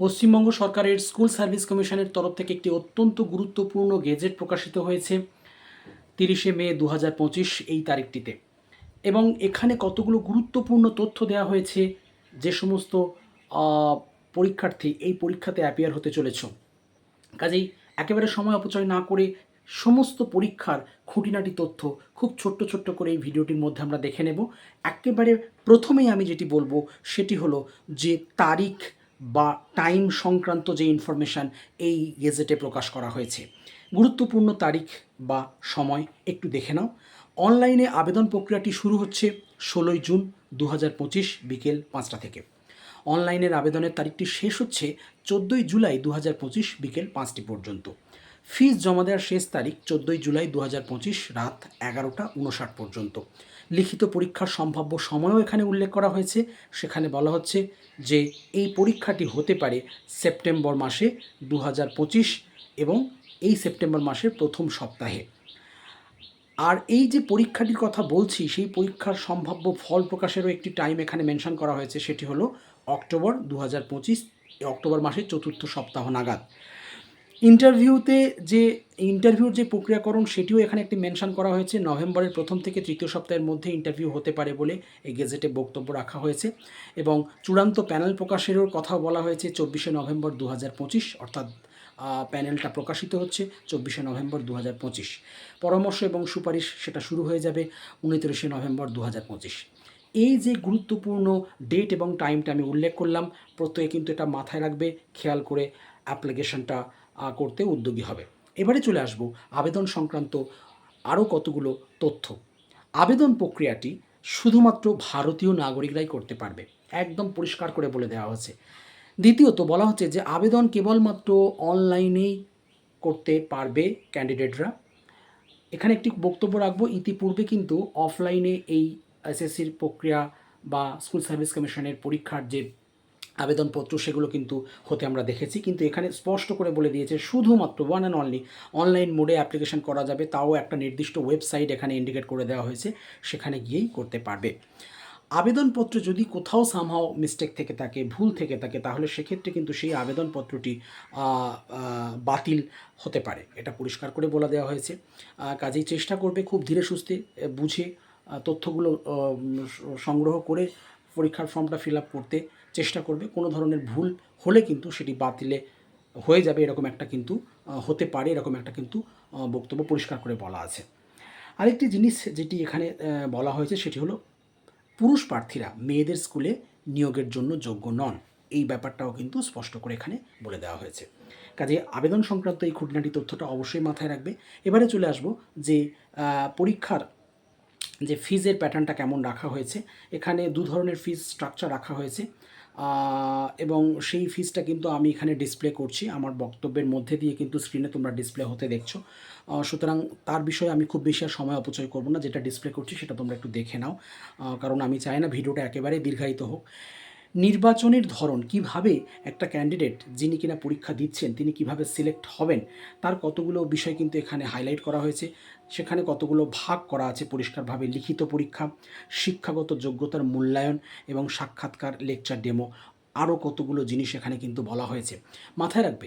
পশ্চিমবঙ্গ সরকারের school service কমিশনের তরফ থেকে একটি অত্যন্ত গুরুত্বপূর্ণ গেজেট প্রকাশিত হয়েছে তিরিশে মে দু হাজার পঁচিশ এই তারিখটিতে। এবং এখানে কতগুলো গুরুত্বপূর্ণ তথ্য দেওয়া হয়েছে, যে সমস্ত পরীক্ষার্থী এই পরীক্ষাতে অ্যাপিয়ার হতে চলেছ। কাজেই একেবারে সময় অপচয় না করে সমস্ত পরীক্ষার খুঁটিনাটি তথ্য খুব ছোট্ট ছোট্ট করে এই ভিডিওটির মধ্যে আমরা দেখে নেব। একেবারে প্রথমেই আমি যেটি বলব, সেটি হলো যে তারিখ বা টাইম সংক্রান্ত যে ইনফরমেশান এই গেজেটে প্রকাশ করা হয়েছে। গুরুত্বপূর্ণ তারিখ বা সময় একটু দেখে নাও। অনলাইনে আবেদন প্রক্রিয়াটি শুরু হচ্ছে ষোলোই জুন দু হাজার পঁচিশ বিকেল পাঁচটা থেকে। অনলাইনের আবেদনের তারিখটি শেষ হচ্ছে চোদ্দোই জুলাই দু হাজার পঁচিশ বিকেল পাঁচটি পর্যন্ত। ফিস জমা দেওয়ার শেষ তারিখ চোদ্দোই জুলাই দু হাজার পঁচিশ রাত এগারোটা উনষাট পর্যন্ত। লিখিত পরীক্ষার সম্ভাব্য সময়ও এখানে উল্লেখ করা হয়েছে। সেখানে বলা হচ্ছে যে, এই পরীক্ষাটি হতে পারে সেপ্টেম্বর মাসে দু হাজার পঁচিশ এবং এই সেপ্টেম্বর মাসের প্রথম সপ্তাহে। আর এই যে পরীক্ষাটির কথা বলছি, সেই পরীক্ষার সম্ভাব্য ফল প্রকাশেরও একটি টাইম এখানে মেনশন করা হয়েছে, সেটি হলো অক্টোবর দু হাজার পঁচিশ অক্টোবর মাসের চতুর্থ সপ্তাহ নাগাদ। ইন্টারভিউতে যে ইন্টারভিউর যে প্রক্রিয়াকরণ, সেটিও এখানে একটি মেনশন করা হয়েছে। নভেম্বরের প্রথম থেকে তৃতীয় সপ্তাহের মধ্যে ইন্টারভিউ হতে পারে বলে এই গেজেটে বক্তব্য রাখা হয়েছে এবং চূড়ান্ত প্যানেল প্রকাশেরও কথা বলা হয়েছে। চব্বিশে নভেম্বর দু হাজার পঁচিশ, অর্থাৎ প্যানেলটা প্রকাশিত হচ্ছে চব্বিশে নভেম্বর দু হাজার পঁচিশ। পরামর্শ এবং সুপারিশ সেটা শুরু হয়ে যাবে উনত্রিশে নভেম্বর দু হাজার পঁচিশ। এই যে গুরুত্বপূর্ণ ডেট এবং টাইমটা আমি উল্লেখ করলাম, প্রত্যেকে কিন্তু এটা মাথায় রাখবে, খেয়াল করে অ্যাপ্লিকেশনটা করতে উদ্যোগী হবে। এবারে চলে আসব আবেদন সংক্রান্ত আরও কতগুলো তথ্য। আবেদন প্রক্রিয়াটি শুধুমাত্র ভারতীয় নাগরিকরাই করতে পারবে, একদম পরিষ্কার করে বলে দেওয়া হয়েছে। দ্বিতীয়ত বলা হচ্ছে যে আবেদন কেবলমাত্র অনলাইনেই করতে পারবে ক্যান্ডিডেটরা। এখানে একটি বক্তব্য রাখব, ইতিপূর্বে কিন্তু অফলাইনে এই এসএসসির প্রক্রিয়া বা স্কুল সার্ভিস কমিশনের পরীক্ষার যে আবেদনপত্র, সেগুলো কিন্তু হতে আমরা দেখেছি। কিন্তু এখানে স্পষ্ট করে বলে দিয়েছে, শুধুমাত্র ওয়ান অ্যান্ড অনলি অনলাইন মোডে অ্যাপ্লিকেশন করা যাবে, তাও একটা নির্দিষ্ট ওয়েবসাইট এখানে ইন্ডিকেট করে দেওয়া হয়েছে, সেখানে গিয়েই করতে পারবে। আবেদনপত্র যদি কোথাও সামহাও মিস্টেক থেকে থাকে, ভুল থেকে থাকে, তাহলে সেক্ষেত্রে কিন্তু সেই আবেদনপত্রটি বাতিল হতে পারে। এটা পরিষ্কার করে বলে দেওয়া হয়েছে। কাজেই চেষ্টা করবে খুব ধীরে সুস্থে বুঝে তথ্যগুলো সংগ্রহ করে পরীক্ষার ফর্মটা ফিল আপ করতে চেষ্টা করবে। কোনো ধরনের ভুল হলে কিন্তু সেটি বাতিলে হয়ে যাবে এরকম একটা কিন্তু হতে পারে এরকম একটা কিন্তু বক্তব্য পরিষ্কার করে বলা আছে। আরেকটি জিনিস যেটি এখানে বলা হয়েছে সেটি হলো পুরুষ প্রার্থীরা মেয়েদের স্কুলে নিয়োগের জন্য যোগ্য নন। এই ব্যাপারটাও কিন্তু স্পষ্ট করে এখানে বলে দেওয়া হয়েছে। কাজে আবেদন সংক্রান্ত এই খুঁটিনাটি তথ্যটা অবশ্যই মাথায় রাখবে। এবারে চলে আসব যে পরীক্ষার যে ফিজের প্যাটার্নটা কেমন রাখা হয়েছে, এখানে দু ধরনের ফিজ স্ট্রাকচার রাখা হয়েছে। এবং সেই ফিজটা কিন্তু আমি এখানে ডিসপ্লে করছি, আমার বক্তব্যের মধ্যে দিয়ে কিন্তু স্ক্রিনে তোমরা ডিসপ্লে হতে দেখছ। সুতরাং তার বিষয়ে আমি খুব বেশি আর সময় অপচয় করব না, যেটা ডিসপ্লে করছি সেটা তোমরা একটু দেখে নাও। কারণ আমি চাই না ভিডিওটা একেবারে দীর্ঘায়িত হোক। নির্বাচনের ধরন, কীভাবে একটা ক্যান্ডিডেট যিনি কিনা পরীক্ষা দিচ্ছেন, তিনি কীভাবে সিলেক্ট হবেন, তার কতগুলো বিষয় কিন্তু এখানে হাইলাইট করা হয়েছে। সেখানে কতগুলো ভাগ করা আছে পরিষ্কারভাবে লিখিত পরীক্ষা, শিক্ষাগত যোগ্যতার মূল্যায়ন এবং সাক্ষাৎকার লেকচার ডেমো আরও কতগুলো জিনিস এখানে কিন্তু বলা হয়েছে। মাথায় রাখবে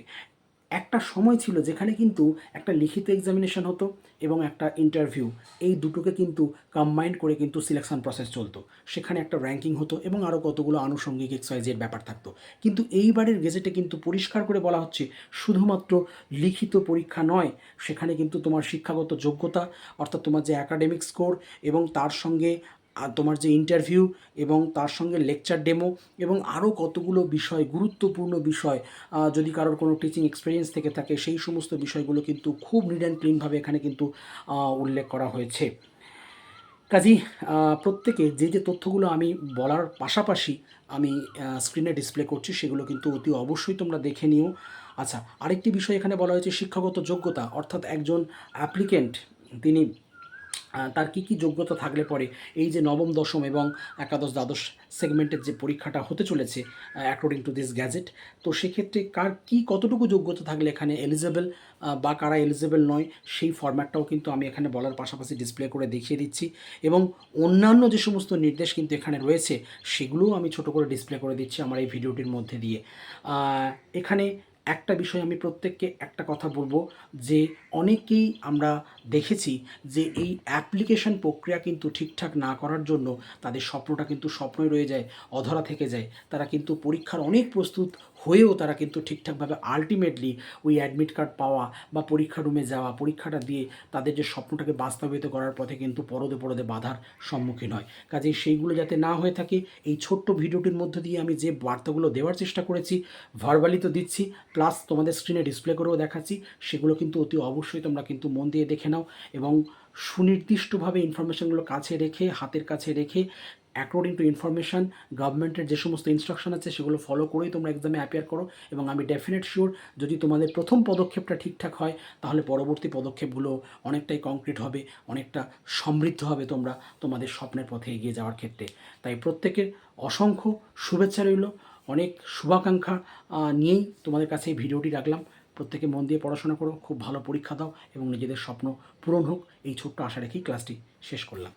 একটা সময় ছিল যেখানে কিন্তু একটা লিখিত এক্সামিনেশন হতো এবং একটা ইন্টারভিউ এই দুটোকে কিন্তু কম্বাইন্ড করে কিন্তু সিলেকশন প্রসেস চলতো। সেখানে একটা র্যাঙ্কিং হতো এবং আরও কতগুলো আনুষঙ্গিক এক্সাইজের ব্যাপার থাকতো। কিন্তু এইবারের গেজেটে কিন্তু পরিষ্কার করে বলা হচ্ছে, শুধুমাত্র লিখিত পরীক্ষা নয়, সেখানে কিন্তু তোমার শিক্ষাগত যোগ্যতা, অর্থাৎ তোমার যে অ্যাকাডেমিক স্কোর এবং তার সঙ্গে তোমার যে ইন্টারভিউ এবং তার সঙ্গে লেকচার ডেমো এবং আরও কতগুলো বিষয়, গুরুত্বপূর্ণ বিষয় যদি কারোর কোনো টিচিং এক্সপিরিয়েন্স থেকে থাকে, সেই সমস্ত বিষয়গুলো কিন্তু খুব নিড অ্যান্ড ক্লিনভাবে এখানে কিন্তু উল্লেখ করা হয়েছে। কাজেই প্রত্যেকে যে যে তথ্যগুলো আমি বলার পাশাপাশি আমি স্ক্রিনে ডিসপ্লে করছি, সেগুলো কিন্তু অতি অবশ্যই তোমরা দেখে নিও। আচ্ছা আরেকটি বিষয় এখানে বলা হয়েছে শিক্ষাগত যোগ্যতা। অর্থাৎ একজন অ্যাপ্লিকেন্ট তিনি তার কী কী যোগ্যতা থাকলে পরে এই যে নবম, দশম এবং একাদশ, দ্বাদশ সেগমেন্টের যে পরীক্ষাটা হতে চলেছে অ্যাকর্ডিং টু দিস গ্যাজেট তো সেক্ষেত্রে কার কী কতটুকু যোগ্যতা থাকলে এখানে এলিজেবল বা কারা এলিজেবল নয়, সেই ফরম্যাটটাও কিন্তু আমি এখানে বলার পাশাপাশি ডিসপ্লে করে দেখিয়ে দিচ্ছি এবং অন্যান্য যে সমস্ত নির্দেশ কিন্তু এখানে রয়েছে, সেগুলোও আমি ছোট করে ডিসপ্লে করে দিচ্ছি আমার এই ভিডিওটির মধ্যে দিয়ে। এখানে একটা বিষয় আমি প্রত্যেককে একটা কথা বলব, যে অনেকেই আমরা দেখেছি যে এই অ্যাপ্লিকেশন প্রক্রিয়া কিন্তু ঠিকঠাক না করার জন্য তাদের স্বপ্নটা কিন্তু স্বপ্নই রয়ে যায়, অধরা থেকে যায়। তারা কিন্তু পরীক্ষার অনেক প্রস্তুত হয়েও তারা কিন্তু ঠিকঠাকভাবে আলটিমেটলি ওই অ্যাডমিট কার্ড পাওয়া বা পরীক্ষা রুমে যাওয়া, পরীক্ষাটা দিয়ে তাদের যে স্বপ্নটাকে বাস্তবায়িত করার পথে কিন্তু পরদে পরদে বাধার সম্মুখীন হয়। কাজেই সেইগুলো যাতে না হয়ে থাকে, এই ছোট্ট ভিডিওটির মধ্যে দিয়ে আমি যে বার্তাগুলো দেওয়ার চেষ্টা করেছি ভার্বালি তো দিচ্ছি প্লাস তোমাদের স্ক্রিনে ডিসপ্লে করেও দেখাচ্ছি। সেগুলো কিন্তু অতি অবশ্যই তোমরা কিন্তু মন দিয়ে দেখে নাও এবং সুনির্দিষ্টভাবে ইনফরমেশনগুলো কাছে রেখে, হাতের কাছে রেখে অ্যাকর্ডিং টু ইনফরমেশান গভর্নমেন্টের যে সমস্ত ইনস্ট্রাকশন আছে সেগুলো ফলো করেই তোমরা এক্সামে অ্যাপিয়ার করো এবং আমি ডেফিনেট শিওর যদি তোমাদের প্রথম পদক্ষেপটা ঠিকঠাক হয়, তাহলে পরবর্তী পদক্ষেপগুলো অনেকটাই কংক্রিট হবে, অনেকটা সমৃদ্ধ হবে তোমরা তোমাদের স্বপ্নের পথে এগিয়ে যাওয়ার ক্ষেত্রে। তাই প্রত্যেকের অসংখ্য শুভেচ্ছা রইল। অনেক শুভাকাঙ্ক্ষা নিয়েই তোমাদের কাছে এই ভিডিওটি রাখলাম। প্রত্যেকে মন দিয়ে পড়াশোনা করো, খুব ভালো পরীক্ষা দাও এবং নিজেদের স্বপ্ন পূরণ হোক। এই ছোট্ট আশা রেখেই ক্লাসটি শেষ করলাম।